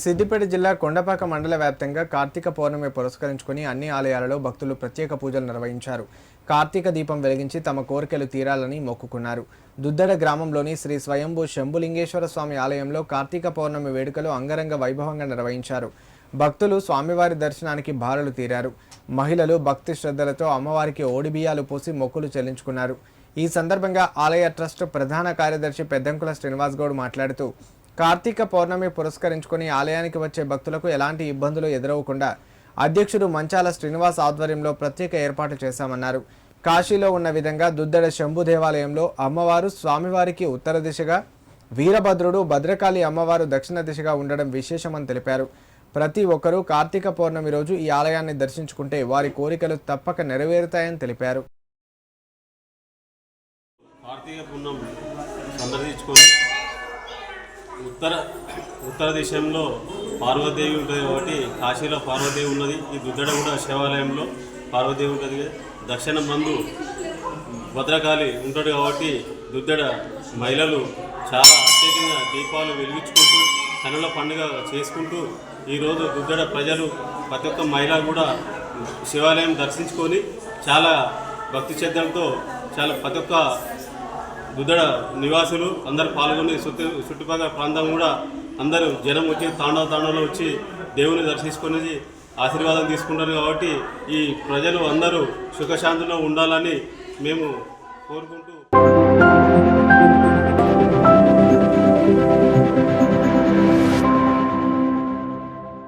సిద్దిపేట జిల్లా కొండపాక మండల వ్యాప్తంగా కార్తీక పౌర్ణమి పురస్కరించుకుని అన్ని ఆలయాలలో భక్తులు ప్రత్యేక పూజలు నిర్వహించారు. కార్తీక దీపం వెలిగించి తమ కోరికలు తీరాలని మొక్కుకున్నారు. దుద్దడ గ్రామంలోని శ్రీ స్వయంభూ శంభులింగేశ్వర స్వామి ఆలయంలో కార్తీక పౌర్ణమి వేడుకలు అంగరంగ వైభవంగా నిర్వహించారు. భక్తులు స్వామివారి దర్శనానికి బారులు తీరారు. మహిళలు భక్తి శ్రద్ధలతో అమ్మవారికి ఓడిబియ్యాలు పోసి మొక్కులు చెల్లించుకున్నారు. ఈ సందర్భంగా ఆలయ ట్రస్ట్ ప్రధాన కార్యదర్శి పెద్దంకుల శ్రీనివాస్ గౌడ్ మాట్లాడుతూ కార్తీక పౌర్ణమి పురస్కరించుకుని ఆలయానికి వచ్చే భక్తులకు ఎలాంటి ఇబ్బందులు ఎదురవకుండా అధ్యక్షుడు మంచాల శ్రీనివాస్ ఆధ్వర్యంలో ప్రత్యేక ఏర్పాట్లు చేశామన్నారు. కాశీలో ఉన్న విధంగా దుద్దడ శంభు దేవాలయంలో అమ్మవారు స్వామివారికి ఉత్తర దిశగా వీరభద్రుడు భద్రకాళి అమ్మవారు దక్షిణ దిశగా ఉండడం విశేషమని తెలిపారు. ప్రతి ఒక్కరూ కార్తీక పౌర్ణమి రోజు ఈ ఆలయాన్ని దర్శించుకుంటే వారి కోరికలు తప్పక నెరవేరుతాయని తెలిపారు. కార్తీక సందర్శించుకొని ఉత్తర ఉత్తర దేశంలో పార్వతీదేవి ఉంటుంది కాబట్టి కాశీలో పార్వతీదేవి ఉన్నది. ఈ దుద్దడ కూడా శివాలయంలో పార్వతీదేవి ఉంటుంది దక్షిణ మందు భద్రకాళి ఉంటాడు కాబట్టి దుద్దడ మహిళలు చాలా అత్యధికంగా దీపాలు వెలిగించుకుంటూ కనుల పండుగ చేసుకుంటూ ఈరోజు దుద్దడ ప్రజలు ప్రతి ఒక్క మహిళ కూడా శివాలయం దర్శించుకొని చాలా భక్తి శ్రద్ధలతో చాలా ప్రతి ఒక్క దుద్దడ నివాసులు అందరు పాల్గొని చుట్టూ చుట్టుపక్కల ప్రాంతం కూడా అందరూ జనం వచ్చి తాండవ తాండవలో వచ్చి దేవుని దర్శించుకుని ఆశీర్వాదం తీసుకుంటారు కాబట్టి ఈ ప్రజలు అందరూ సుఖశాంతిలో ఉండాలని మేము కోరుకుంటూ